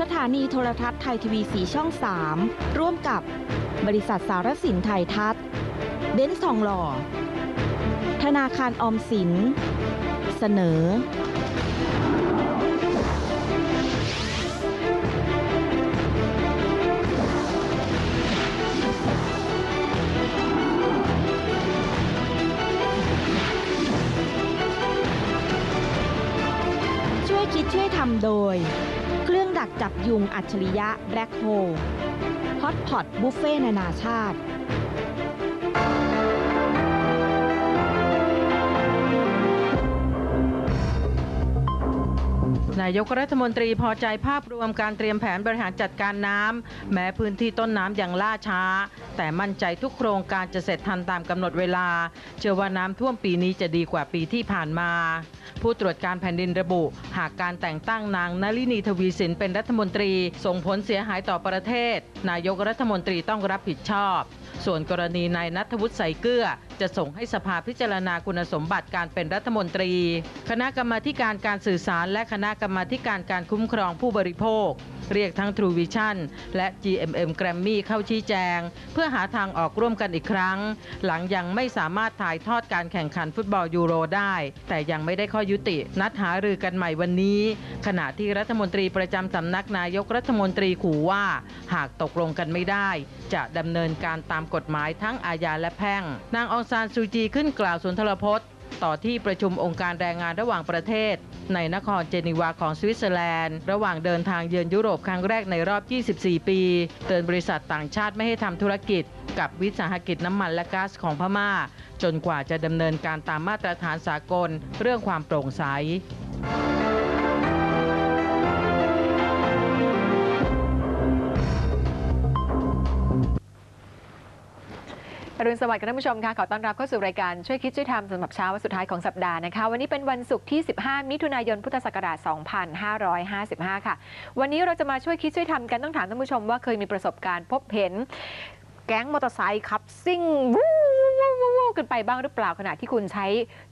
สถานีโทรทัศน์ไทยทีวีสีช่อง 3 ร่วมกับบริษัทสารสินไทยทัศน์เบนซ์ทองหล่อ ธนาคารออมสิน เสนอ ช่วยคิดช่วยทำโดยักจับยุงอัจฉริยะแบล็คโฮฮอตพอตบุฟเฟ่นานาชาติ นายกรัฐมนตรีพอใจภาพรวมการเตรียมแผนบริหารจัดการน้ำแม้พื้นที่ต้นน้ำยังล่าช้า แต่มั่นใจทุกโครงการจะเสร็จทันตามกำหนดเวลา เชื่อว่าน้ำท่วมปีนี้จะดีกว่าปีที่ผ่านมา ผู้ตรวจการแผ่นดินระบุ หากการแต่งตั้งนางนลินีทวีสินเป็นรัฐมนตรี ส่งผลเสียหายต่อประเทศ นายกรัฐมนตรีต้องรับผิดชอบ ส่วนกรณีนายนัทวุฒิใสเกลือ จะส่งให้สภาพิจารณาคุณสมบัติการเป็นรัฐมนตรี คณะกรรมาการการสื่อสาร และคณะกรรมาการการคุ้มครองผู้บริโภค เรียกทั้ง True Vision และ GMM Grammy เข้าชี้แจง เพื่อหาทางออกร่วมกันอีกครั้ง หลังยังไม่สามารถถ่ายทอดการแข่งขันฟุตบอลยูโรได้ แต่ยังไม่ได้ข้อยุติ นัดหารือกันใหม่วันนี้ ขณะที่รัฐมนตรีประจำสำนักนายกรัฐมนตรีขู่ว่า หากตกลงกันไม่ได้ จะดำเนินการตามกฎหมายทั้งอาญาและแพ่ง นางองซานซูจีขึ้นกล่าวสุนทรพจน์ ต่อที่ประชุมองค์การแรงงานระหว่างประเทศ ในนครเจนีวาของสวิตเซอร์แลนด์ ระหว่างเดินทางเยือนยุโรปครั้งแรกในรอบ 24 ปีเตือนบริษัทต่างชาติไม่ให้ทำธุรกิจกับวิสาหกิจน้ำมันและก๊าซของพม่า จนกว่าจะดำเนินการตามมาตรฐานสากลเรื่องความโปร่งใส อรุณสวัสดิ์ค่ะท่านผู้ชมค่ะขอต้อนรับเข้าสู่รายการช่วยคิดช่วยทำสำหรับเช้าวันสุดท้ายของสัปดาห์นะคะ วันนี้เป็นวันศุกร์ที่ 15 มิถุนายนพุทธศักราช 2555 ค่ะ วันนี้เราจะมาช่วยคิดช่วยทำกันต้องถามท่านผู้ชมว่าเคยมีประสบการณ์พบเห็น แก๊งมอเตอร์ไซค์ขับซิ่งวู้วู้วู้วู้กันไปบ้างหรือเปล่าขณะที่คุณใช้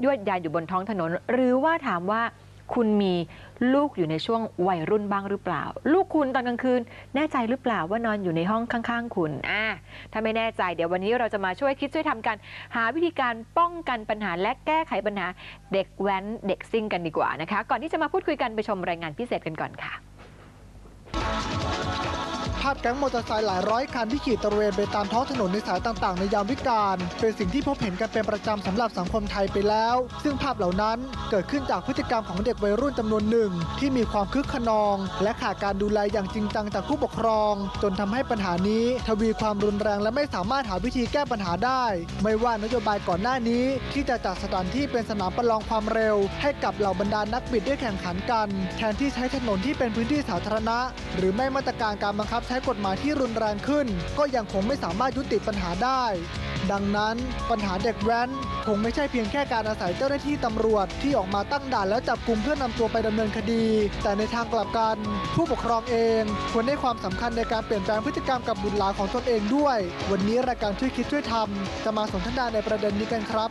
ยวดยานอยู่บนท้องถนน หรือว่าถามว่า คุณมีลูกอยู่ในช่วงวัยรุ่นบ้างหรือเปล่า ลูกคุณตอนกลางคืน แน่ใจหรือเปล่าว่านอนอยู่ในห้องข้างๆ คุณอ่าถ้าไม่แน่ใจเดี๋ยววันนี้เราจะมาช่วยคิดช่วยทำกัน หาวิธีการป้องกันปัญหาและแก้ไขปัญหาเด็กแว้นเด็กซิ่งกันดีกว่านะคะ ก่อนที่จะมาพูดคุยกันไปชมรายงานพิเศษกันก่อนค่ะาพแก๊งมอเตอร์ไซค์หลายร้อยคันที่ขี่ตระเวนไปตามท้องถนนในสายต่าง ๆ ในยามวิกาลเป็นสิ่งที่พบเห็นกันเป็นประจำสำหรับสังคมไทยไปแล้ว ซึ่งภาพเหล่านั้นเกิดขึ้นจากพฤติกรรมของเด็กวัยรุ่นจำนวนหนึ่ง ที่มีความคึกขนอง และขาดการดูแลอย่างจริงจังจากผู้ปกครอง จนทำให้ปัญหานี้ทวีความรุนแรงและไม่สามารถหาวิธีแก้ปัญหาได้ ไม่ว่านโยบายก่อนหน้านี้ ที่จะจัดสถานที่เป็นสนามประลองความเร็ว ให้กับเหล่าบรรดานักบิดได้แข่งขันกัน แทนที่ใช้ถนนที่เป็นพื้นที่สาธารณะ หรือไม่มาตรการการบังคับใช้้กฎหมายที่รุนแรงขึ้น ก็ยังคงไม่สามารถยุติปัญหาได้ ดังนั้นปัญหาเด็กแว้นคงไม่ใช่เพียงแค่การอาศัยเจ้าหน้าที่ตำรวจที่ออกมาตั้งด่านแล้วจับกลุ่มเพื่อนำตัวไปดำเนินคดี แต่ในทางกลับกัน ผู้ปกครองเองควรให้ความสำคัญในการเปลี่ยนแปลงพฤติกรรมกับบุตรหลานของตนเองด้วย วันนี้รายการช่วยคิดช่วยทำจะมาสนทนาในประเด็นนี้กันครับ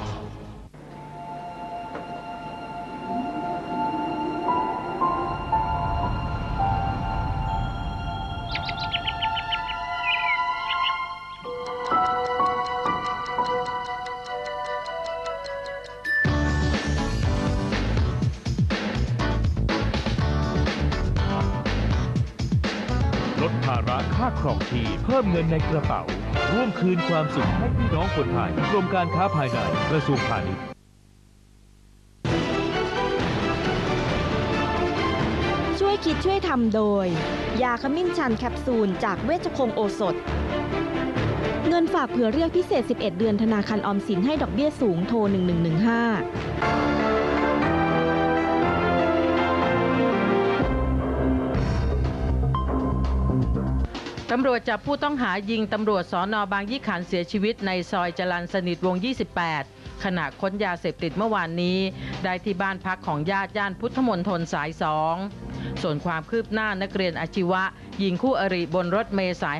าระค่าครองชีพเพิ่มเงินในกระเป๋า ร่วมคืนความสุขให้พี่น้องคนไทยกรมการค้าภายในกระทรวงพาณิชย์ช่วยคิดช่วยทำโดย ยาขมิ้นชันแคปซูลจากเวชคงโอสถ เงินฝากเผื่อเรียกพิเศษ 11 เดือนธนาคารออมสินให้ดอกเบี้ยสูงโทร 1115 ตำรวจจับผู้ต้องหายิงตำรวจสอนอบางยี่ขันเสียชีวิตในซอยจรันสนิทวง 28 ขณะค้นยาเสพติดเมื่อวานนี้ ได้ที่บ้านพักของญาติย่านพุทธมนตรสายสอง ส่วนความคืบหน้านักเรียนอาชีวะ ยิงคู่อริบนรถเมย์สาย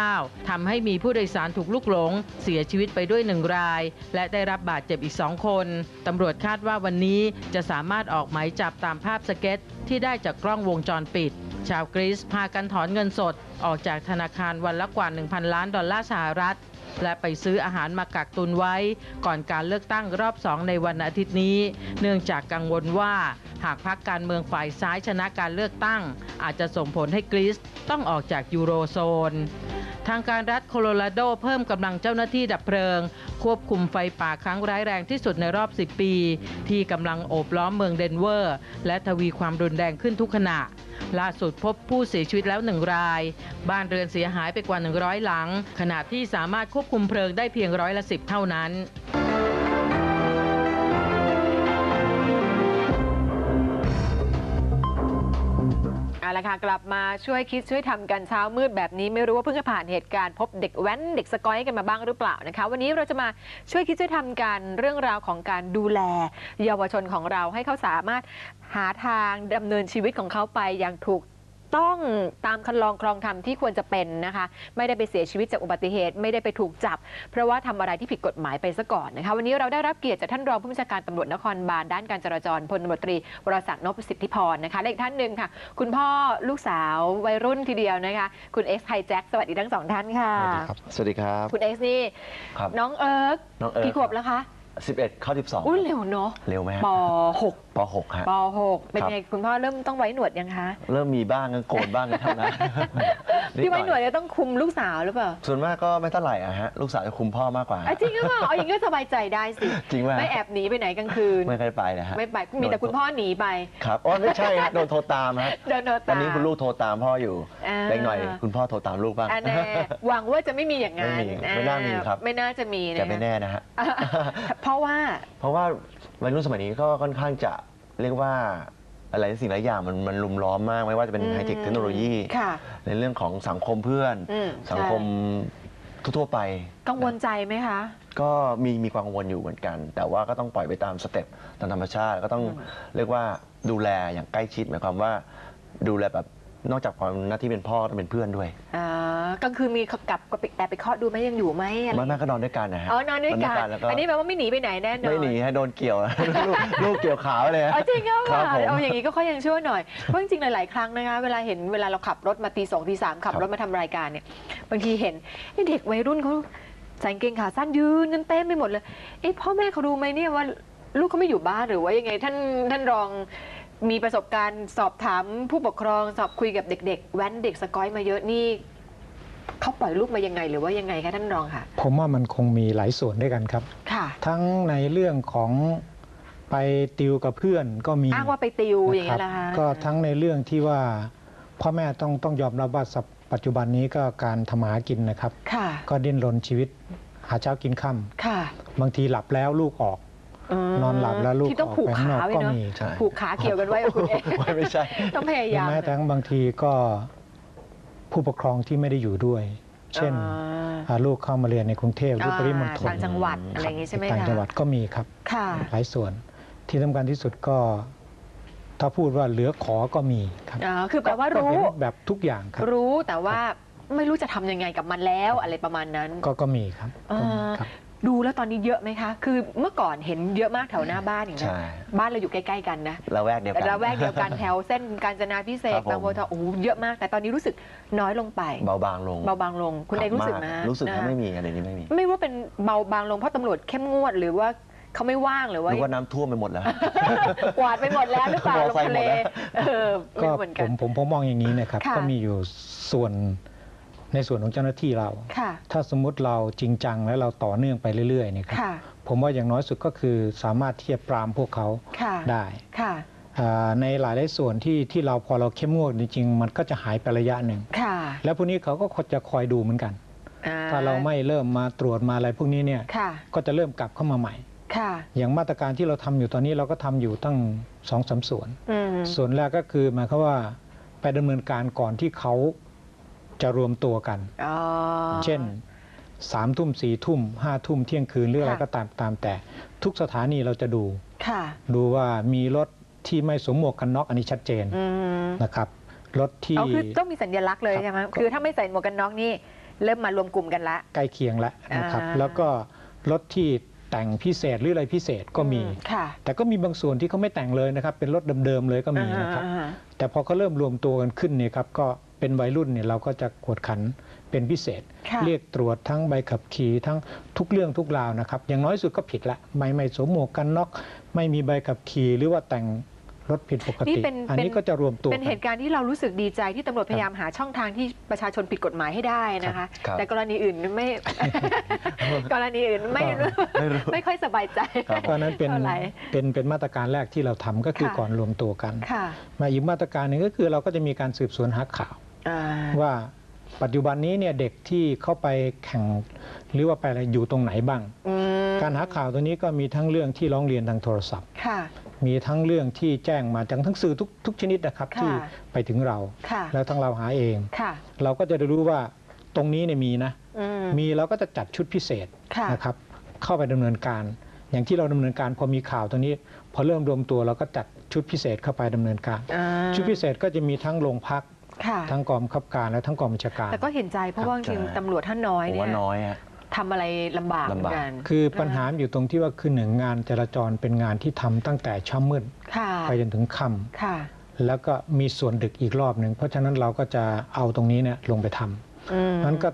59ทำให้มีผู้โดยสารถูกลุกหลง เสียชีวิตไปด้วยหนึ่งราย และได้รับบาดเจ็บอีกสองคนตำรวจคาดว่าวันนี้จะสามารถออกหมายจับตามภาพสเก็ต ที่ได้จากกล้องวงจรปิด ชาวกรีซพากันถอนเงินสด ออกจากธนาคารวันละกว่า 1,000 ล้านดอลลาร์สหรัฐ และไปซื้ออาหารมากักตุนไว้ ก่อนการเลือกตั้งรอบสองในวันอาทิตย์นี้ เนื่องจากกังวลว่า หากพรรคการเมืองฝ่ายซ้ายชนะการเลือกตั้ง อาจจะส่งผลให้กรีซต้องออกจากยูโรโซนทางการรัฐโคโลราโดเพิ่มกำลังเจ้าหน้าที่ดับเพลิง ควบคุมไฟป่าครั้งร้ายแรงที่สุดในรอบ 10 ปี ที่กำลังโอบล้อมเมืองเดนเวอร์ และทวีความรุนแรงขึ้นทุกขณะ ล่าสุดพบผู้เสียชีวิตแล้วหนึ่งราย บ้านเรือนเสียหายไปกว่า 100 หลัง ขณะที่สามารถควบคุมเพลิงได้เพียงร้อยละสิบเท่านั้น เอาละค่ะกลับมาช่วยคิดช่วยทำกันเช้ามืดแบบนี้ไม่รู้ว่าเพิ่งจะผ่านเหตุการณ์พบเด็กแว้นเด็กสกอยกันมาบ้างหรือเปล่านะคะ วันนี้เราจะมาช่วยคิดช่วยทำกันเรื่องราวของการดูแล เยาวชนของเราให้เขาสามารถหาทางดำเนินชีวิตของเขาไปอย่างถูก ต้องตามคันลองครองธรรมที่ควรจะเป็นนะคะ ไม่ได้ไปเสียชีวิตจากอุบัติเหตุ ไม่ได้ไปถูกจับ เพราะว่าทำอะไรที่ผิดกฎหมายไปซะก่อนนะคะ วันนี้เราได้รับเกียรติจากท่านรองผู้บัญชาการตำรวจนครบาลด้านการจราจรพลตำรวจตรีวรศักดิ์นพสิทธิพรนะคะและอีกท่านหนึ่งค่ะ คุณพ่อลูกสาววัยรุ่นทีเดียวนะคะ คุณเอ็กซ์ไฮแจ็คสวัสดีทั้งสองท่านค่ะสวัสดีครับคุณเอ็กซ์นี่ครับน้องเอิร์กน้องเอิร์กกี่ขวบแล้วคะ 11 เข้า 12 อุ้ยเร็วเนาะเร็วไหมฮะป .6 ป .6 ฮะป .6 เป็นครับ ไงคุณพ่อเริ่มต้องไว้หนวดยังคะเริ่มมีบ้างก็โกนบ้างก็เท่านั้นที่ไว้หนวดดจะต้องคุมลูกสาวหรือเปล่าส่วนมากก็ไม่เท่าไหร่อะฮะ ลูกสาวจะคุมพ่อมากกว่า อะจริงหรือเปล่าเอาอย่างนี้ก็สบายใจได้สิ จริงไหมไม่แอบหนีไปไหนกลางคืน ไม่เคยไปนะฮะไม่ไปมีแต่คุณพ่อหนีไป ครับอ๋อไม่ใช่ฮะโดนโทรตามฮะเดินเดินตอนนี้คุณลูกโทรตามพ่ออยู่อ่า เล็กหน่อย คุณพ่อโทรตามลูกบ้าง อันแน่หวังว่าจะไม่มีอย่างนั้นไม่มีไม่น่ามีครับ ไม่น่าจะมีนะแต่ไม่แน่นะฮะอะเพราะว่าเพราะว่าวัยรุ่นสมัยนี้ก็ค่อนข้างจะเรียกว่าอะไรสิ่งหลายอย่างมันมันลุมล้อมมาก ไม่ว่าจะเป็นอืมไฮเทคเทคโนโลยี ค่ะ ในเรื่องของสังคมเพื่อน อืมสังคมทั่วๆไป กังวลใจไหมคะ ก็มีมีความกังวลอยู่เหมือนกัน แต่ว่าก็ต้องปล่อยไปตามสเต็ปตามธรรมชาติ ก็ต้องอืมเรียกว่าดูแลอย่างใกล้ชิดหมายความว่า ดูแลแบบ นอกจากความหน้าที่เป็นพ่อต้องเป็นเพื่อนด้วยอ่ากลางคืนมีกลับก็ไปแอบไปเคาะดูไหมยังอยู่ไหมอะไรไม่แม่ก็นอนด้วยกันนะฮะอ๋อนอนด้วยกันแล้วก็อันนี้แปลว่าไม่หนีไปไหนแน่นอนไม่หนีให้โดนเกี่ยวลูกลูกเกี่ยวขาไว้เลยฮะเอาจริงก็ครับผมเอาอย่างนี้ก็ค่อยยังชั่วหน่อยเพราะจริงๆหลายๆครั้งนะคะเวลาเห็นเวลาเราขับรถมาตีสองตีสามขับครับรถมาทำรายการเนี่ยบางทีเห็นเอ๊ะเด็กวัยรุ่นเขาใส่กางเกงขาสั้นยืนกันเต็มไปหมดเลยเอ๊ะพ่อแม่เขารู้ไหมเนี่ยว่าลูกเขาไม่อยู่บ้านหรือว่ายังไงท่านท่านรอง มีประสบการณ์สอบถามผู้ปกครองสอบคุยกับเด็ก ๆ แว้นเด็กสกอยมาเยอะนี่เขาปล่อยลูกมายังไงหรือว่ายังไงคะท่านรองค่ะ ผมว่ามันคงมีหลายส่วนด้วยกันครับ ค่ะ ทั้งในเรื่องของไปติวกับเพื่อนก็มีอ้างว่าไปติวอย่างนะเงี้ยครันะคะก็ทั้งในเรื่องที่ว่าพ่อแม่ต้องต้องยอมรับว่าสัปปัจจุบันนี้ก็การทำมาหากินนะครับ ค่ะ ก็ดิ้นรนชีวิตหาเช้ากินค่ำค่ะบางทีหลับแล้วลูกออกม นอนหลับแล้วลูกที่ต้องออกผูกไปข้างนขาอกไว้ก็เนาะมีใช่ผูกขาเกี่ยวกันไว้กับคุณเองไม่ใช่ต้องพยาหรืยาอมแม้แต่บางทีก็ผู้ปกครองที่ไม่ได้อยู่ด้วย เช่นอ่าอ่าลูกเข้ามาเรียนในกรุงเทพหรือปริมณฑลต่างจังหวัดอะไรอย่างงี้ใช่ไหมต่างคะจังหวัดก็มีครับค่ะหลายส่วนที่สำคัญที่สุดก็ถ้าพูดว่าเหลือขอก็มีครับอ่าคือแปลว่าก็รู้เห็นแบบทุกอย่างครับ รู้แต่ว่าไม่รู้จะทำยังไงกับมันแล้วอะไรประมาณนั้น ก็ก็มีครับอ่าก็มีครับ ดูแล้วตอนนี้เยอะไหมคะ คือเมื่อก่อนเห็นเยอะมากแถวหน้าบ้านอย่างนี้ใช่นบ้านเราอยู่ใกล้ๆกันนะละแวกเดียวกัน ระแวกเดียวกันแถวเส้นกาญจนาพิเศษครับผม บางบัวทองโอ้โหเยอะมาก แต่ตอนนี้รู้สึกน้อยลงไป เบาบางลงเบาบางลง คุณเอกรู้สึกไหมากรู้สึกนะว่าคะไม่มีอะไรนี้ไม่มีไม่ว่าเป็นเบาบางลงเพราะตำรวจเข้มงวดหรือว่าเขาไม่ว่างหรือหว่ารือว่าน้ำท่วมไปหมดแล้ว กวาดไปหมดแล้วหรือเปล่ามอลงไซค์ทะหมเลดแล้วเออก็ไม่เหมือนผกัน มผมผมมองอย่างนี้นะครับ ค่ะก็มีอยู่ส่วน ในส่วนของเจ้าหน้าที่เราค่ะถ้าสมมุติเราจริงจังและเราต่อเนื่องไปเรื่อยๆเนี่ยครับค่ะผมว่าอย่างน้อยสุดก็คือสามารถที่จะปรามพวกเขาค่ะได้ค่ะอ่าในหลายๆส่วนที่ที่เราพอเราเข้มงวดจริงๆ มันก็จะหายไประยะหนึ่งค่ะแล้วพวกนี้เขาก็จะคอยดูเหมือนกันอ่ถ้าเราไม่เริ่มมาตรวจมาอะไรพวกนี้เนี่ยค่ะก็จะเริ่มกลับเข้ามาใหม่ค่ะอย่างมาตรการที่เราทำอยู่ตอนนี้เราก็ทำอยู่ตั้งสองสามส่วนอืมส่วนแรกก็คือหมายความว่าไปดำเนินการก่อนที่เขา จะรวมตัวกันอ๋อเช่นสามทุ่มสี่ทุ่มห้าทุ่มเที่ยงคืนหรืออะไรค่ะก็ตามตามแต่ ทุกสถานีเราจะดูค่ะดูว่ามีรถที่ไม่สวมหมวกกันน็อกอันนี้ชัดเจนอืมนะครับรถที่เอาคือต้องมีสัญลักษณ์เลยครับใช่ไหมก็คือถ้าไม่ใส่หมวกกันน็อกนี่เริ่มมารวมกลุ่มกันละใกล้เคียงแล้วนะครับอ่าแล้วก็รถที่แต่งพิเศษหรืออะไรพิเศษก็มีอืค่ะแต่ก็มีบางส่วนที่เขาไม่แต่งเลยนะครับ เป็นรถเดิมๆเลยก็มีนะครับอ่าแต่พอเขาเริ่มรวมตัวกันขึ้นเนี่ยครับก็ เป็นวัยรุ่นเนี่ยเราก็จะกวดขันเป็นพิเศษค่ะเรียกตรวจทั้งใบขับขี่ทั้งทุกเรื่องทุกราวนะครับ อย่างน้อยสุดก็ผิดละไม่ไม่สวมหมวกกันน็อกไม่มีใบขับขี่หรือว่าแต่งรถผิดปกนี่ติเป็นอันนี้เป็นก็จะรวมตัว เป็นเหกันตุการณ์ที่เรารู้สึกดีใจที่ตำรวจพยายามหาช่องทางที่ประชาชนผิดกฎหมายให้ได้นะคะครับแต่กรณีอื่นไม่ กรณีอื่นไม่ไม่รู้ไม่ค่อยสบายใจ เพราะฉะนั้นเป็นเท่าไหร่เป็นเป็นมาตรการแรกที่เราทำก็คือค่ะก่อนรวมตัวกันค่ะมาอีกมาตรการหนึ่งก็คือเราก็จะมีการสืบสวนหาข่าวอ่า ว่าปัจจุบันนี้เนี่ยเด็กที่เข้าไปแข่งหรือว่าไปอะไรอยู่ตรงไหนบ้างอืมการหาข่าวตัวนี้ก็มีทั้งเรื่องที่ร้องเรียนทางโทรศัพท์ค่ะมีทั้งเรื่องที่แจ้งมาจากทั้งสื่อทุกทุกชนิดนะครับค่ะที่ไปถึงเราค่ะแล้วทั้งเราหาเองค่ะเราก็จะได้รู้ว่าตรงนี้เนี่ยมีนะอืมมีเราก็จะจัดชุดพิเศษค่ะนะครับเข้าไปดำเนินการ อย่างที่เราดำเนินการพอมีข่าวตัวนี้ พอเริ่มรวมตัวเราก็จัดชุดพิเศษเข้าไปดำเนินการอ่าชุดพิเศษก็จะมีทั้งโรงพัก ค่ะ ทั้งกองบังคับการและทั้งกองบัญชาการ แต่ก็เห็นใจเพราะว่าจริงใช่ๆตำรวจท่านน้อยผมเนี่ว่ายน้อยฮะ ทำอะไรลำบากเหมือนกันคือปัญหาอยู่ตรงที่ว่าคือหนึ่งงานจราจรเป็นงานที่ทำตั้งแต่เช้ามืดค่ะไปจนถึงค่ำ ค่ะแล้วก็มีส่วนดึกอีกรอบหนึ่ง เพราะฉะนั้นเราก็จะเอาตรงนี้เนี่ยลงไปทำอืมนั้นก็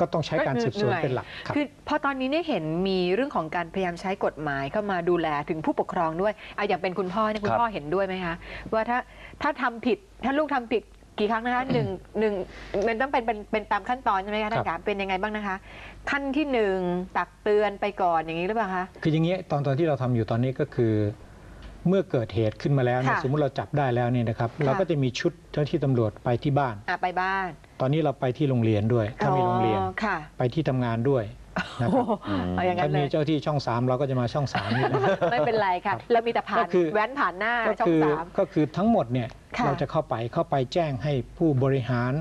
ก็ต้องใช้การสืบสวนหอยเป็นหลักครับ คือพอตอนนี้เนี่ยเห็นมีเรื่องของการพยายามใช้กฎหมายเข้ามาดูแลถึงผู้ปกครองด้วยเอาอย่างเป็นคุณพ่อเนี่ยคุณครับพ่อเห็นด้วยไหมคะว่าถ้าถ้าทำผิดถ้าลูกทำผิด กี่ครั้งนะคะหนึ่งหนึ่งมันต้องเป็นเป็นเป็นตามขั้นตอนใช่ไหมคะท่านครัคะบเป็นยังไงบ้างนะคะ ขั้นที่หนึ่งตักเตือนไปก่อนอย่างนี้หรือเปล่าคะ คืออย่างนี้ตอนตอนที่เราทำอยู่ตอนนี้ก็คือ เมื่อเกิดเหตุขึ้นมาแล้วเนี่ยค่ะสมมติเราจับได้แล้วเนี่ยนะครับค่ะเราก็จะมีชุดเจ้าหน้าที่ตำรวจไปที่บ้าน อะไปบ้านตอนนี้เราไปที่โรงเรียนด้วย ถ้ามีโรงเรียน อ๋อค่ะ ไปที่ทำงานด้วย นะโอ้ครับโหเอาอย่างนั้ถ้านเลมียเจ้าที่ช่องสามเราก็จะมาช่องสามนี่แหละ ไม่เป็นไรค่ะ เรามีแต่ผ่านก็คือ แว้นผ่านหน้าก็ช่องคือสาม ก็คือทั้งหมดเนี่ยค่ะ เราจะเข้าไปเข้าไปแจ้งให้ผู้บริหาร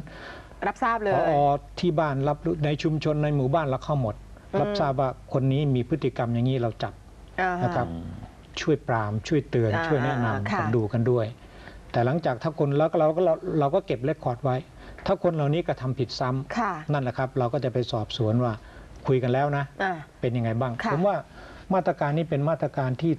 รับทราบเลยพอที่บ้านรับรู้ในชุมชนในหมู่บ้านเราเข้าหมด อืม รับทราบว่าคนนี้มีพฤติกรรมอย่างนี้เราจับอ่าฮ นะครับ ช่วยปรามช่วยเตือนอ่าช่วยแนะอ่านำค่ะกันดูกันด้วย แต่หลังจากถ้าคนแล้วก็เราก็เราเราก็เก็บเรคคอร์ดไว้ ถ้าคนเหล่านี้กระทำผิดซ้ำค่ะ นั่นแหละครับ เราก็จะไปสอบสวนว่า คุยกันแล้วนะ อ่า เป็นยังไงบ้าง ค่ะ ผมว่ามาตรการนี้เป็นมาตรการที่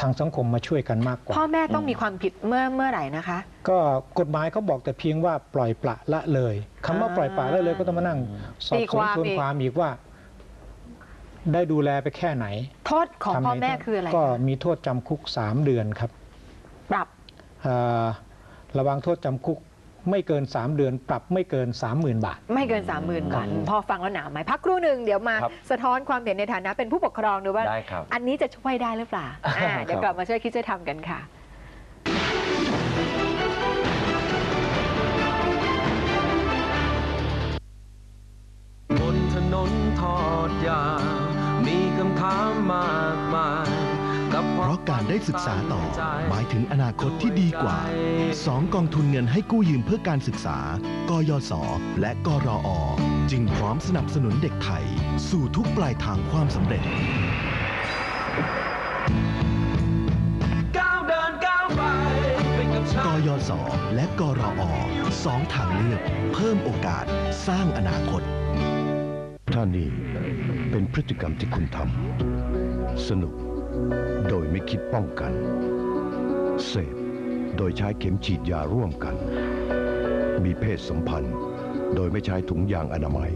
ทางสังคมมาช่วยกันมากกว่า พ่อแม่ต้องมีความผิดเมื่อเมื่อไหร่นะคะ ก็กฎหมายเขาบอกแต่เพียงว่าปล่อยปละละเลยคำว่าปล่อยปละละเลยก็ต้องมานั่งสอบตีสควนวามทวนอีก ความอีกว่า ได้ดูแลไปแค่ไหนโทษของทำพ่อไงแม่ก็คืออะไรก็คะมีโทษจำคุก 3 เดือนครับปรับเอ่อระวังโทษจำคุก ไม่เกิน 3 เดือน ปรับไม่เกิน 30,000 บาท ไม่เกิน 3 0,000บาทพ่อฟังแล้วหนาไหมพักครู่หนึ่งเดี๋ยวมาครับ สะท้อนความเห็นในฐานะเป็นผู้ปกครองดูว่า ได้ครับ อันนี้จะช่วยได้หรือเปล่าอ่าเดี๋ยวครับกลับมาช่วยคิดช่วยทำกันค่ะ บนถนนทอดยาวมีคำถามมากมายกับ เพราะการได้ศึกษาต่อ หมายถึงอนาคตที่ดีกว่า 2 กองทุนเงินให้กู้ยืมเพื่อการศึกษา กยศ และกรอจึงพร้อมสนับสนุนเด็กไทย สู่ทุกปลายทางความสำเร็จก้าวเดินก้าวไปไปกับฉักนยศ และกรอสองทางเลือก เพิ่มโอกาสสร้างอนาคตถ้านี่เป็นพฤติกรรมที่คุณทำสนุก โดยไม่คิดป้องกัน เสพ โดยใช้เข็มฉีดยาร่วมกัน มีเพศสัมพันธ์ โดยไม่ใช้ถุงยางอนามัย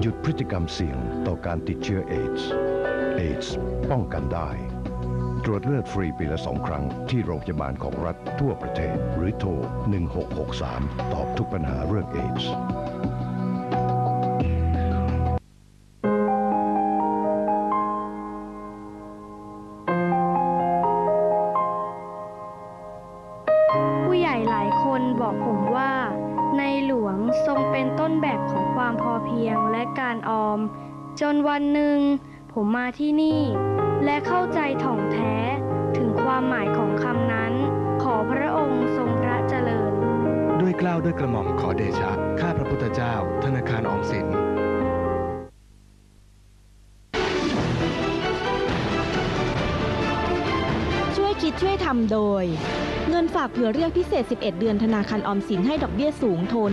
หยุดพฤติกรรมเสี่ยงต่อการติดเชื้อเอดส์เอดส์ป้องกันได้ ตรวจเลือดฟรีปีละสองครั้งที่โรงพยาบาลของรัฐทั่วประเทศ หรือโทร 1663 ตอบทุกปัญหาเรื่องเอดส์ ทำโดย เงินฝากเผื่อเรียกพิเศษ 11 เดือนธนาคารออมสินให้ดอกเบี้ยสูงโทร 1115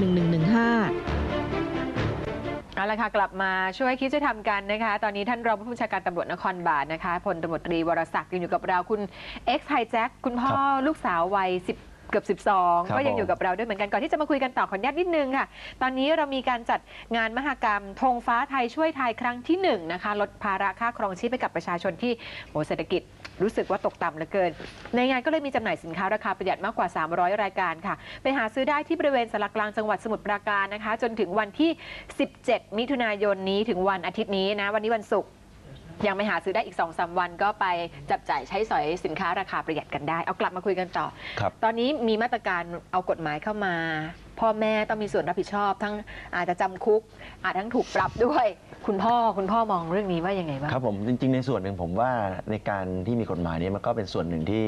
เอาละค่ะกลับมาช่วยคิดช่วยทำกันนะคะ ตอนนี้ท่านรองผู้บัญชาการตำรวจนครบาลนะคะพลตำรวจตรีวรศักดิ์ยังอยู่กับเราคุณเอ็กซ์ไฮแจ็คคุณพ่อลูกสาววัย10 เกือบ ครั12บก็ยังอยู่กับเราด้วยเหมือนกันก่อนที่จะมาคุยกันต่อขออนุญาตนิดนึงค่ะ ตอนนี้เรามีการจัดงานมหกรรมธงฟ้าไทยช่วยไทยครั้งที่หนึ่งนะคะ ลดภาระค่าครองชีพให้กับประชาชนที่โหเศรษฐกิจรู้สึกว่าตกต่ำเหลือเกิน ในงานก็เลยมีจำหน่ายสินค้าราคาประหยัดมากกว่า 300 รายการค่ะ ไปหาซื้อได้ที่บริเวณสารกลางจังหวัดสมุทรปราการนะคะ จนถึงวันที่ 17 มิถุนายนนี้ถึงวันอาทิตย์นี้นะวันนี้วันศุกร์ ยังไม่หาซื้อได้อีก2-3สวันก็ไปจับจ่ายใช้สอยสินค้าราคาประหยัดกันได้ เอากลับมาคุยกันต่อ ครับ ตอนนี้มีมาตรการเอากฎหมายเข้ามา พ่อแม่ต้องมีส่วนรับผิดชอบ ทั้งอาจจะจำคุก อาจทั้งถูกปรับด้วย คุณพ่อคุณพ่อมองเรื่องนี้ว่ายังไงบ้าง ครับผมจริง ๆ ในส่วนหนึ่งผมว่าในการที่มีกฎหมายนี้มันก็เป็นส่วนหนึ่งที่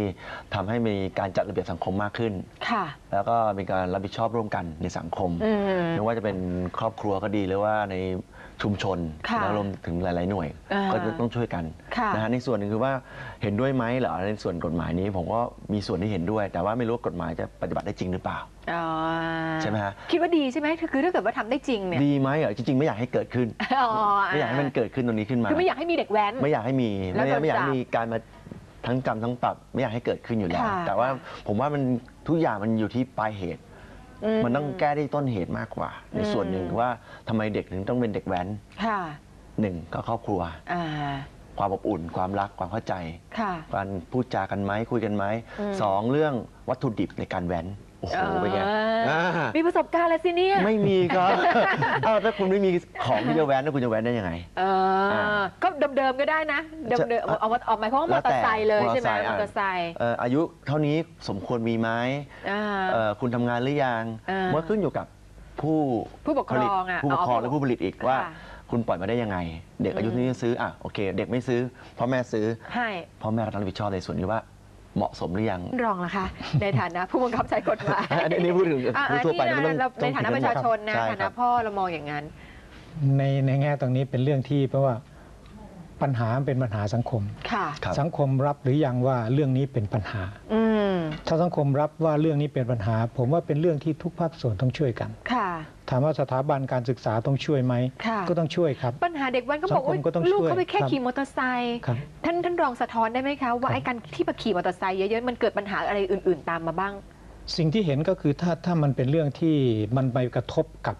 ทำให้มีการจัดระเบียบสังคมมากขึ้น ค่ะ แล้วก็มีการรับผิดชอบร่วมกันในสังคม อืม ไม่ว่าจะเป็นครอบครัวก็ดีหรือว่าใน ชุมชนค่ะแล้วรวมถึงหลาย ๆ หน่วย อ่าก็จะต้องช่วยกันค่ะนะฮะในส่วนหนึ่งคือว่าเห็นด้วยไหมเหรอในส่วนกฎหมายนี้ผมก็มีส่วนที่เห็นด้วย แต่ว่าไม่รู้ว่ากฎหมายจะปฏิบัติได้จริงหรือเปล่า อ๋อใช่ไหมฮะ คิดว่าดีใช่ไหมคือถ้าเกิดว่าทำได้จริงเนี่ยดีไหมเหรอจริง ๆ ไม่อยากให้เกิดขึ้น อ๋อไม่อยากให้มันเกิดขึ้นตรงนี้ขึ้นมา คือไม่อยากให้มีเด็กแว้น ไม่อยากให้มีแล้วไม่อยากโดนไม่อยากให้จับมีการมาทั้งจำทั้งปรับไม่อยากให้เกิดขึ้นอยู่แล้ว ค่ะแต่ว่าผมว่ามันทุกอย่างมันอยู่ที่ปลายเหตุ อืมันต้องแก้ที่ต้นเหตุมากกว่า ในส่วนหนึ่งอืมว่าทำไมเด็กถึงต้องเป็นเด็กแว้นค่ะหนึ่งก็ครอบครัว อ่าความอบอุ่น ความรักความเข้าใจ ค่ะ การพูดจากันไหมคุยกันไหมอืม สองเรื่องวัตถุดิบในการแว้น โอ้โหเป็นไงเอออ่ามีประสบการณ์แล้วสิเนี่ยไม่มีครับ อ้าวถ้าคุณไม่มีของที่จะแว้นแล้วคุณจะแว้นได้ยังไง เอออาก็เดิมๆก็ได้นะเดิมๆเอาเอาเอาหมายความว่ามอเตอร์ไซค์เลยใช่ไหมมอเตอร์ไซค์เอ่ออายุเท่านี้สมควรมีไหมอ่า เอ่อคุณทำงานหรือยังอ่าเมื่อขึ้นอยู่กับผู้ผู้ปกครองอะผลิตผู้ปกครองอ๋อและผู้ผลิตอีกว่า ค่ะ คุณปล่อยมาได้ยังไง เด็กอายุเท่านี้ซื้ออะโอเค เด็กไม่ซื้อพ่อแม่ซื้อ ให้ พ่อแม่ก็ต้องรับผิดชอบในส่วนนี้ว่า เหมาะสมหรือยัง รองล่ะคะ ในฐานะผู้บังคับใช้กฎหมายอันนี้อันนี้พูดถึงอะทั่วไปอันนี้ไม่ต้องเราในฐานะประชาชนนะใช่ฐาครันะบพ่อเรามองอย่างนั้น ในในแง่ตรงนี้เป็นเรื่องที่เพราะว่าปัญหาเป็นปัญหาสังคม ค่ะ ครับ สังคมรับหรือยังว่าเรื่องนี้เป็นปัญหา อืม ถ้าสังคมรับว่าเรื่องนี้เป็นปัญหา ผมว่าเป็นเรื่องที่ทุกภาคส่วนต้องช่วยกัน ค่ะ ถามว่าสถาบันการศึกษาต้องช่วยไหมค่ะก็ต้องช่วยครับ ปัญหาเด็กแว้นก็บอกว่าสังคมก็ต้องลูกช่วยเขาไปแค่ครับขี่มอเตอร์ไซค์ครับท่านท่านรองสะท้อนได้ไหมคะว่าไอ้การที่มาขี่มอเตอร์ไซค์เยอะๆมันเกิดปัญหาอะไรอื่น ๆ ตามมาบ้าง สิ่งที่เห็นก็คือถ้าถ้ามันเป็นเรื่องที่มันไปกระทบกับ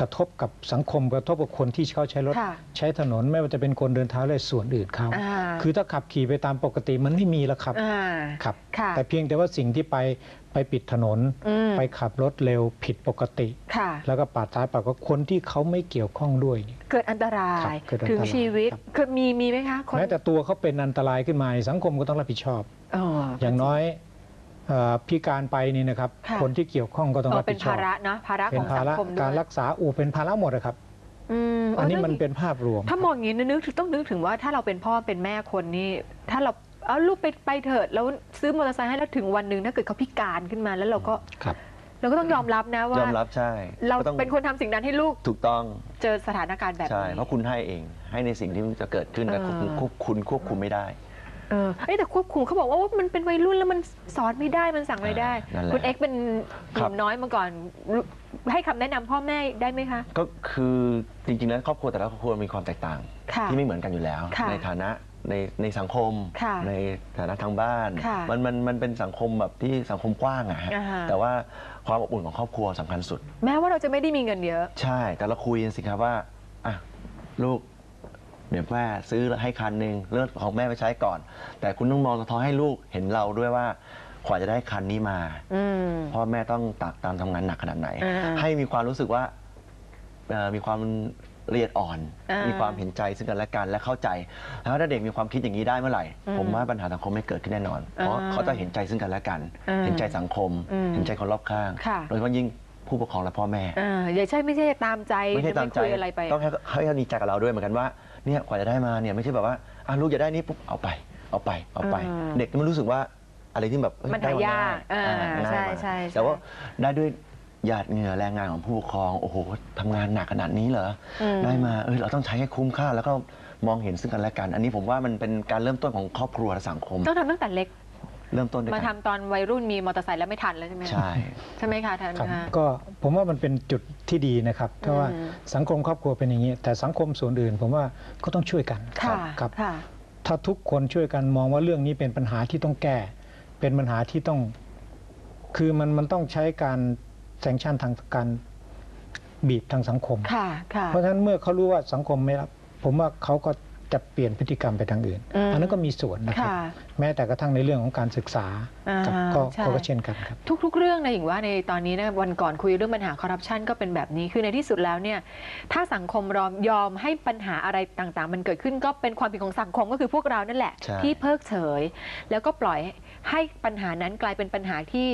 กระทบกับสังคมกระทบกับคนที่เขาใช้รถค่ะใช้ถนนไม่ว่าจะเป็นคนเดินเท้าและส่วนอื่นเขาอ่าคือถ้าขับขี่ไปตามปกติมันไม่มีแล้วครับอ่าครับค่ะแต่เพียงแต่ว่าสิ่งที่ไป ไปปิดถนนอืมไปขับรถเร็วผิดปกติค่ะแล้วก็ปาดซ้ายปาดก็คนที่เขาไม่เกี่ยวข้องด้วยนี่เกิดอันตราครัยบเกิดอันตรายถึงชีวิตครับเคยมีมีไหมคะคนแม้แต่ตัวเขาเป็นอันตรายขึ้นมาสังคมก็ต้องรับผิดชอบอ๋ออย่างน้อยเอ่อพิการไปนี่นะครับค่ะคนที่เกี่ยวข้องก็ต้องเออรับเป็ผินดชอภาบระเนาะภาระเป็ขนองภาสังระคมด้กาวยรรักษาอูเป็นภาระหมดนะครับอืมอันนี้เถ้ามันเป็นภาพรวม ถ้ามองอย่างนี้นึกถึงต้องนึกถึงว่าถ้าเราเป็นพ่อเป็นแม่คนนี่ถ้าเรา เอาลูกไปไปเถิดแล้วซื้อมอเตอร์ไซค์ให้แล้วถึงวันหนึ่งถ้าเกิดเขาพิการขึ้นมาแล้วเราก็ครับ เราก็ต้องยอมรับนะว่ายอมรับใช่เราก็ต้องเป็นคนทำสิ่งนั้นให้ลูกถูกต้องเจอสถานการณ์แบบใช่ นี้เพราะคุณให้เอง ให้ในสิ่งที่มันจะเกิดขึ้นแต่เออคุณควบคุณควบคุมไม่ได้ เออเอ้ยแต่ควบคุมเขาบอกว่าว่ามันเป็นวัยรุ่นแล้วมันสอนไม่ได้มันสั่งไม่ได้ นั่นแหละคุณเอ็กซ์เป็นหครันุ่บ มน้อยมาก่อนรู้ให้คำแนะนำพ่อแม่ได้ไหมคะ ก็คือจริงๆแล้วครอบครัวแต่ละครอบครัวมีความแตกต่าง ค่ะ ที่ไม่เหมือนกันอยู่แล้ว ค่ะในฐานะ ในในสังคม ค่ะในฐานะทางบ้าน ค่ะมันมันมันเป็นสังคมแบบที่สังคมกว้างอะฮะอ่าฮะ แต่ว่าความอบอุ่นของครอบครัวสำคัญสุด แม้ว่าเราจะไม่ได้มีเงินเยอะ ใช่ แต่เราคุยกันสิครับว่าอะลูกเดี๋ยวแม่ซื้อให้คันหนึ่งเลือกของแม่ไปใช้ก่อน แต่คุณต้องมองสะท้อนให้ลูกเห็นเราด้วยว่ากว่าจะได้คันนี้มา อืม พ่อแม่ต้องตักตามทำงานหนักขนาดไหน อ่า ให้มีความรู้สึกว่าเอ่อมีความ ละเอียดอ่อน อ่ามีมีความเห็นใจซึ่งกันและกันและเข้าใจ แล้วถ้าเด็กมีความคิดอย่างนี้ได้เมื่อไหร่ อืมผมว่าปัญหาสังคมไม่เกิดขึ้นแน่นอน เพราะอ่าเขาจะเห็นใจซึ่งกันและกัน อ่าเห็นใจสังคม อืมเห็นใจคนรอบข้าง ค่ะ โดยเฉพาะยิ่งผู้ปกครองและพ่อแม่ อ่าอย่าใช่ไม่ใช่ตามใจไม่ใช่ตามใจคุยอะไรไป ต้องให้ให้เขาดีใจกับเราด้วยเหมือนกันว่าเนี่ยกว่าจะได้มาเนี่ยไม่ใช่แบบว่าอะลูกอยากได้นี่ปุ๊บเอาไปเอาไปเอาไปอืมเด็กมันรู้สึกว่าอะไรที่แบบเอ้ยมันได้หายากง่อ่าอ่าง่ายใช่มาใช่ใช่แต่ว่าได้ด้วย หยาดเหงื่อแรงงานของผู้ปกครอง โอ้โหทำงานหนักขนาดนี้เหรออืมได้มาเออเราต้องใช้ให้คุ้มค่า แล้วก็มองเห็นซึ่งกันและกัน อันนี้ผมว่ามันเป็นการเริ่มต้นของครอบครัวและสังคม ต้องทำตั้งแต่เล็ก เริ่มต้นด้วยมากัทำตอนวัยรุ่นมีมอเตอร์ไซค์แล้วไม่ทันแล้วใช่ไหมใช่ ใช่ไหมคะท่านครับคะ ก็ผมว่ามันเป็นจุดที่ดีนะครับ เพราะว่าอืม สังคมครอบครัวเป็นอย่างนี้ แต่สังคมส่วนอื่น ผมว่าก็ต้องช่วยกันค่ะครับ ค่ะ ถ้าทุกคนช่วยกันมองว่าเรื่องนี้เป็นปัญหาที่ต้องแก้ เป็นปัญหาที่ต้อง คือมันมันต้องใช้การ แซงชั่นทางการบีบทางสังคมค่ะค่ะเพราะฉะนั้นเมื่อเขารู้ว่าสังคมไม่รับ ผมว่าเขาก็จะเปลี่ยนพฤติกรรมไปทางอื่นอืมอันนั้นก็มีส่วนนะครับค่ะแม้แต่กระทั่งในเรื่องของการศึกษาอ่าครับก็ใช่ก็เช่นกันครับ ทุก ๆ เรื่องนะอย่างว่าในตอนนี้นะวันก่อนคุยเรื่องปัญหาคอร์รัปชันก็เป็นแบบนี้ คือในที่สุดแล้วเนี่ย ถ้าสังคมรอมยอมให้ปัญหาอะไรต่างๆ มันเกิดขึ้นก็เป็นความผิดของสังคมก็คือพวกเรานั่นแหละใช่ที่เพิกเฉย แล้วก็ปล่อยให้ปัญหานั้นกลายเป็นปัญหาที่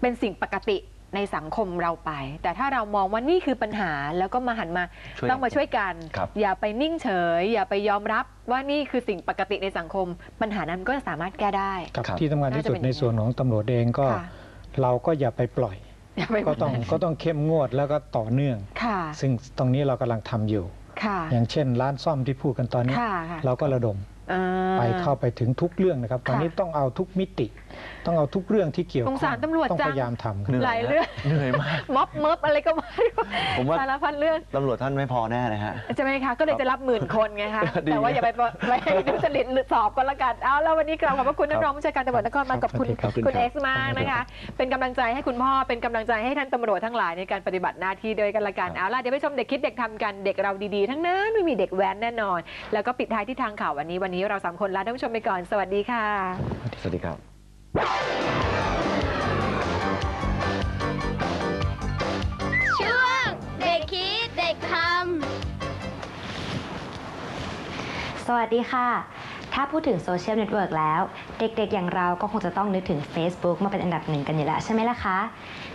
เป็นสิ่งปกติ ในสังคมเราไป แต่ถ้าเรามองว่านี่คือปัญหาแล้วก็มาหันมาช่วยต้องมาช่วยกัน ครับ อย่าไปนิ่งเฉย อย่าไปยอมรับว่านี่คือสิ่งปกติในสังคม ปัญหานั้นก็จะสามารถแก้ได้ ครับครับ ที่ทำงานที่สุดน่าจะเป็น ในส่วนของตำรวจเองก็ ค่ะเราก็อย่าไปปล่อย อย่าไปก็ต้องก็ต้องเข้มงวดแล้วก็ต่อเนื่อง ค่ะซึ่งตรงนี้เรากำลังทำอยู่ ค่ะอย่างเช่น ร้านซ่อมที่พูดกันตอนนี้ ค่ะค่ะ เราก็ระดม อ่า ไปเข้าไปถึงทุกเรื่องนะครับตอนนี้ต้องเอาทุกมิติ ต้องเอาทุกเรื่องที่เกี่ยวสข้องงสารตำรวจต้องจัพงยายามทำครับเหนื่อยหลายเรื่อง เหนื่อยมาก ม็อบเมิบอะไรก็ไม่รู้ผมว่า สารพันเรื่องตำรวจท่านไม่พอแน่เลยฮะ ใช่ไหไหมคะก็เลยจะรับหมื่นคนไงคะดีแต่ว่าอย่าไปไปดุจริตหรือสอบก็แล้วกันเอาแล้ววันนี้กราบขอบพระคุณท่านรองผู้จัดการตำรวจนครบาลกับคุณครับ คุณเอ็กซ์มากนะคะ เป็นกำลังใจให้คุณพ่อเป็นกำลังใจให้ท่านตำรวจทั้งหลายในการปฏิบัติหน้าที่ด้วยกันละกันเอาล่ะเดี๋ยวไปชมเด็กคิดเด็กทำกันเด็กเราดีๆ ทั้งนั้นไม่มีเด็กแว้นแน่นอน แล้วก็ปิดท้ายที่ทางข่าววันนี้วันนี้เราสามคนลาท่านผู้ชมไปก่อน สวัสดีค่ะ สวัสดีครับช่วงเด็กคิดเด็กทสวัสดีค่ะ ถ้าพูดถึงโซเชียลเน็ตเวิร์กแล้ว เด็กๆ อย่างเราก็คงจะต้องนึกถึง Facebook มาเป็นอันดับหนึ่งกันอยู่แล้วใช่ไหมล่ะคะ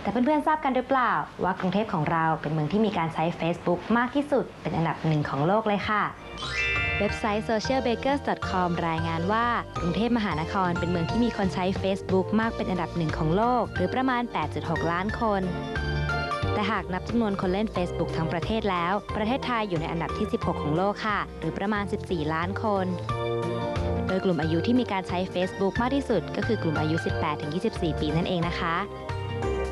แต่เพื่อนๆ ทราบกันหรือเปล่า ว่ากรุงเทพของเราเป็นเมืองที่มีการใช้ Facebook มากที่สุดเป็นอันดับหนึ่งของโลกเลยค่ะ เว็บไซต์ socialbakers.com รายงานว่า กรุงเทพมหานครเป็นเมืองที่มีคนใช้ Facebook มากเป็นอันดับหนึ่งของโลก หรือประมาณ 8.6 ล้านคน แต่หากนับจำนวนคนเล่น Facebook ทั้งประเทศแล้ว ประเทศไทยอยู่ในอันดับที่ 16 ของโลกค่ะ หรือประมาณ 14 ล้านคน โดยกลุ่มอายุที่มีการใช้ Facebook มากที่สุด ก็คือกลุ่มอายุ 18-24 ปีนั่นเองนะคะ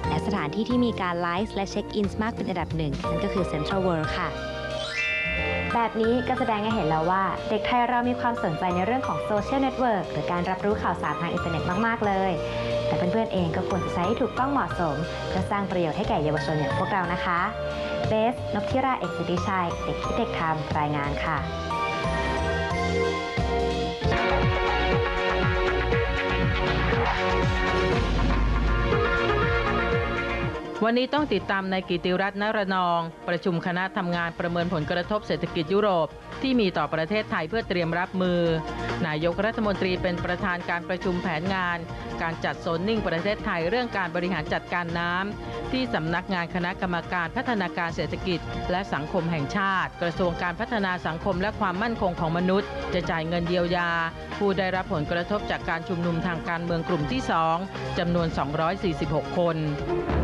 และสถานที่ที่มีการไลฟ์และเช็คอินมากเป็นอันดับหนึ่งนั่นก็คือ Central World ค่ะ แบบนี้ก็แสดงให้เห็นแล้วว่า เด็กไทยเรามีความสนใจในเรื่องของโซเชียลเน็ตเวิร์กหรือการรับรู้ข่าวสารทางอินเทอร์เน็ตมาก ๆ เลย แต่เพื่อนๆเองก็ควรจะใช้ให้ถูกต้องเหมาะสม เพื่อสร้างประโยชน์ให้แก่เยาวชนอย่างพวกเรานะคะเบสนพธิราเอกสิทธิชัย เด็กคิดเด็กทำรายงานค่ะ วันนี้ต้องติดตามในกิติรัตน์นรนอง ประชุมคณะทำงานประเมินผลกระทบเศรษฐกิจยุโรป ที่มีต่อประเทศไทยเพื่อเตรียมรับมือ นายกรัฐมนตรีเป็นประธานการประชุมแผนงาน การจัดโซนนิ่งประเทศไทยเรื่องการบริหารจัดการน้ำที่สำนักงานคณะกรรมการพัฒนาการเศรษฐกิจ และสังคมแห่งชาติ กระทรวงการพัฒนาสังคมและความมั่นคงของมนุษย์ จะจ่ายเงินเยียวยา ผู้ได้รับผลกระทบจากการชุมนุมทางการเมืองกลุ่มที่ 2จำนวน 246 คนรายการต่อไปนี้เป็น